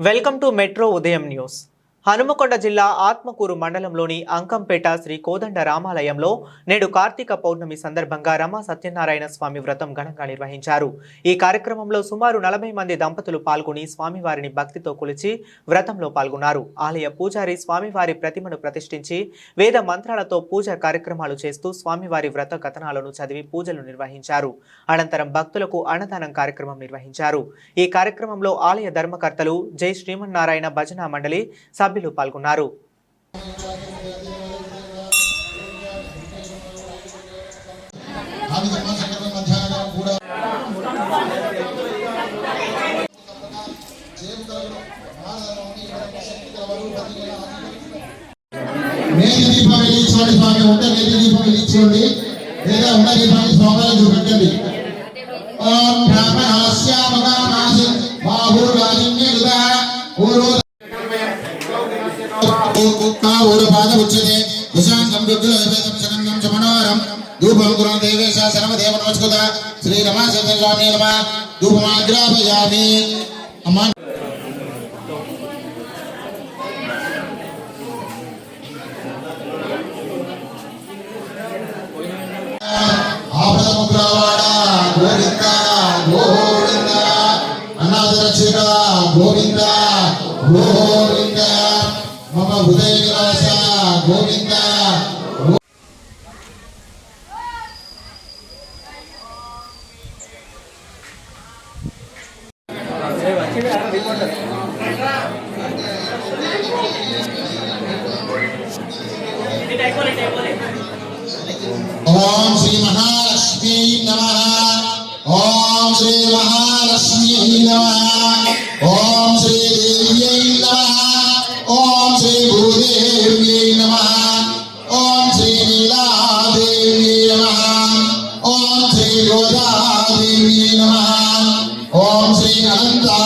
welcome to metro Udayam news Hanumakonda జిల్లా ఆత్మకూరు మండలంలోని అంకంపేట శ్రీ కోదండ రామాలయంలో నేడు కార్తీక పౌర్ణమి సందర్భంగా రమా సత్యనారాయణ స్వామి వ్రతం ఘనంగా నిర్వహించారు. ఈ కార్యక్రమంలో సుమారు నలభై మంది దంపతులు పాల్గొని స్వామివారిని భక్తితో కొలిచి వ్రతంలో పాల్గొన్నారు. ఆలయ పూజారి స్వామివారి ప్రతిమను ప్రతిష్ఠించి వేద మంత్రాలతో పూజ కార్యక్రమాలు చేస్తూ స్వామివారి వ్రత కథనాలను చదివి పూజలు నిర్వహించారు. అనంతరం భక్తులకు అన్నదానం కార్యక్రమం నిర్వహించారు. ఈ కార్యక్రమంలో ఆలయ ధర్మకర్తలు జై శ్రీమన్నారాయణ భజన మండలి సభ్యులు పాల్గొన్నారు. నేతి దీపం వెలిగించండి స్వామి ఉంటే నేతి దీపం వెలిగించండి లేదా దీపాన్ని స్వామిని చూపెట్టండి ఓం కుశాంగం రుద్రవేదం ధూపం కురం దేవేశ సర్వదేవ నమస్కృత శ్రీ నమ. ధూపమాగ్రాపయామి అమ్మా. ఆపదముగ్రవాడ గోవింద గోవింద గోవింద గోవింద మమ హృదయ నివాస ఓం శ్రీ మహాలక్ష్మీ నమ ఓం శ్రీ మహాలక్ష్మీ నమ ఓం శ్రీ దేవ్యై నమ ఓం శ్రీ భూదేవ్యై నమ ఓం శ్రీ నీలాదేవ్యై నమ ఓం శ్రీ గోదాదేవ్యై నమ ఓం శ్రీ అనంతాయ నమ ఓం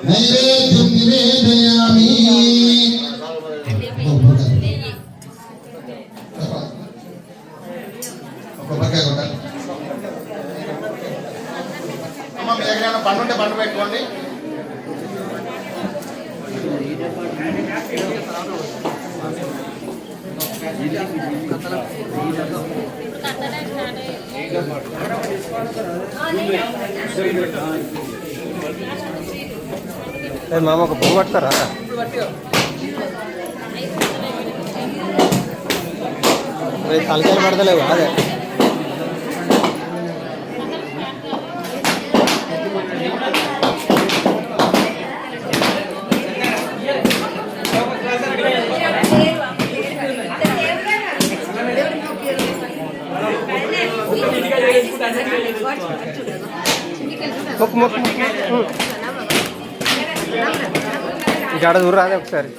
నైవేద్యం నివేదయామి కొబ్బరికాయ పండు పెట్టుకోండి. మామ ఒక పువ్వు పడతారా తలకాయలు పడతలేవు అదే మొక్కు మొక్కు మొక్కు చూడరాదే ఒకసారి.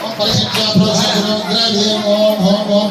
ఓం పరిశుద్ధ ప్రోక్షణ ఓం హోం ఓం